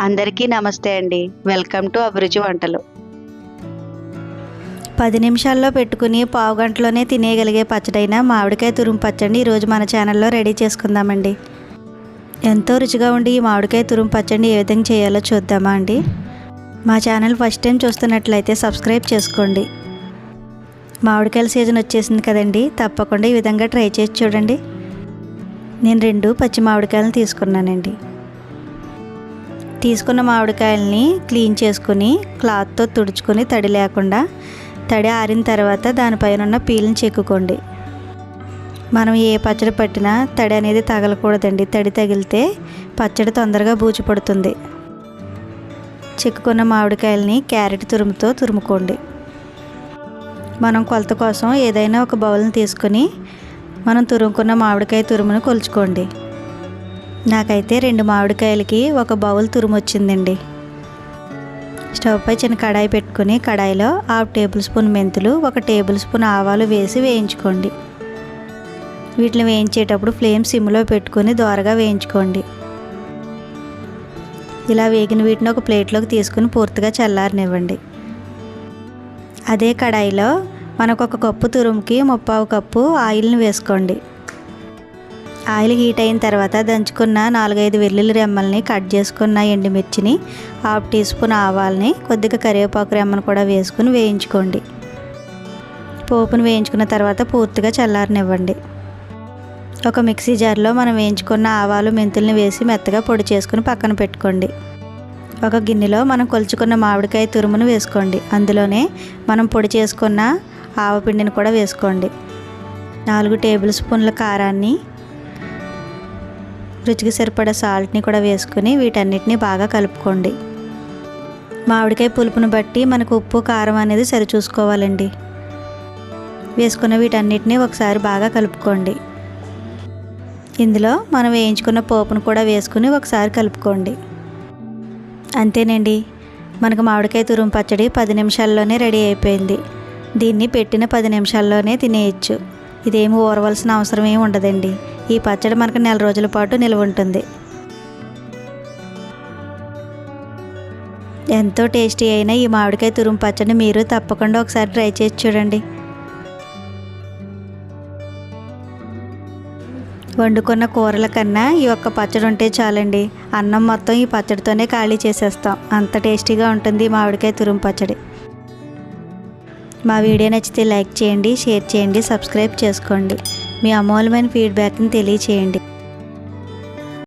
అందరికీ నమస్తే అండి. వెల్కమ్ టు అభిరుచి వంటలు. పది నిమిషాల్లో పెట్టుకుని పావు గంటలోనే తినేయగలిగే పచ్చడైన మామిడికాయ తురుము పచ్చడి ఈరోజు మన ఛానల్లో రెడీ చేసుకుందామండి. ఎంతో రుచిగా ఉండి ఈ మామిడికాయ తురుము పచ్చడి ఏ విధంగా చేయాలో చూద్దామా అండి? మా ఛానల్ ఫస్ట్ టైం చూస్తున్నట్లయితే సబ్స్క్రైబ్ చేసుకోండి. మామిడికాయల సీజన్ వచ్చేసింది కదండి తప్పకుండా ఈ విధంగా ట్రై చేసి చూడండి. నేను రెండు పచ్చి మామిడికాయలను తీసుకున్నానండి. తీసుకున్న మామిడికాయలని క్లీన్ చేసుకుని క్లాత్తో తుడుచుకొని తడి లేకుండా తడి ఆరిన తర్వాత దానిపైన ఉన్న పీల్ని చెక్కుకోండి. మనం ఏ పచ్చడి పట్టినా తడి అనేది తగలకూడదండి. తడి తగిలితే పచ్చడి తొందరగా బూజు పడుతుంది చెక్కుకున్న మామిడికాయలని క్యారెట్ తురుముతో తురుముకోండి. మనం కొలత కోసం ఏదైనా ఒక బౌల్ని తీసుకొని మనం తురుముకున్న మామిడికాయ తురుమును కొలుచుకోండి. నాకైతే రెండు మామిడికాయలకి ఒక బౌల్ తురుము వచ్చిందండి స్టవ్ పై చిన్న కడాయి పెట్టుకుని కడాయిలో హాఫ్ టేబుల్ స్పూన్ మెంతులు ఒక టేబుల్ స్పూన్ ఆవాలు వేసి వేయించుకోండి. వీటిని వేయించేటప్పుడు ఫ్లేమ్ సిమ్లో పెట్టుకొని దోరగా వేయించుకోండి. ఇలా వేగిన వీటిని ఒక ప్లేట్లోకి తీసుకుని పూర్తిగా చల్లారనివ్వండి. అదే కడాయిలో మనకు ఒక కప్పు తురుముకి ముప్పావు కప్పు ఆయిల్ని వేసుకోండి. ఆయిల్ హీట్ అయిన తర్వాత దంచుకున్న నాలుగైదు వెల్లుల్లి రెమ్మల్ని కట్ చేసుకున్న ఎండుమిర్చిని హాఫ్ టీ స్పూన్ ఆవాల్ని కొద్దిగా కరివేపాకు రెమ్మను కూడా వేసుకుని వేయించుకోండి. పోపును వేయించుకున్న తర్వాత పూర్తిగా చల్లారనివ్వండి. ఒక మిక్సీ జార్లో మనం వేయించుకున్న ఆవాలు మెంతుల్ని వేసి మెత్తగా పొడి చేసుకుని పక్కన పెట్టుకోండి. ఒక గిన్నెలో మనం కొలుచుకున్న మామిడికాయ తురుమును వేసుకోండి. అందులోనే మనం పొడి చేసుకున్న ఆవపిండిని కూడా వేసుకోండి. నాలుగు టేబుల్ స్పూన్ల కారాన్ని రుచికి సరిపడా సాల్ట్ని కూడా వేసుకుని వీటన్నిటిని బాగా కలుపుకోండి. మామిడికాయ పులుపును బట్టి మనకు ఉప్పు కారం అనేది సరిచూసుకోవాలండి. వేసుకున్న వీటన్నిటిని ఒకసారి బాగా కలుపుకోండి. ఇందులో మనం వేయించుకున్న పోపును కూడా వేసుకుని ఒకసారి కలుపుకోండి. అంతేనండి. మనకు మామిడికాయ తురుము పచ్చడి పది నిమిషాల్లోనే రెడీ అయిపోయింది. దీన్ని పెట్టిన పది నిమిషాల్లోనే తినేయచ్చు. ఇదేమి ఊరవలసిన అవసరం ఏమి ఉండదండి. ఈ పచ్చడి మనకు నెల రోజుల పాటు నిల్వ ఉంటుంది. ఎంతో టేస్టీ అయిన ఈ మామిడికాయ తురుము పచ్చడిని మీరు తప్పకుండా ఒకసారి ట్రై చేసి చూడండి. వండుకున్న కూరల కన్నా ఈ ఒక్క పచ్చడి ఉంటే చాలండి. అన్నం మొత్తం ఈ పచ్చడితోనే ఖాళీ చేసేస్తాం. అంత టేస్టీగా ఉంటుంది ఈ మామిడికాయ తురుము పచ్చడి. మా వీడియో నచ్చితే లైక్ చేయండి షేర్ చేయండి సబ్స్క్రైబ్ చేసుకోండి. మీ అమూల్యమైన ఫీడ్బ్యాక్ని తెలియచేయండి.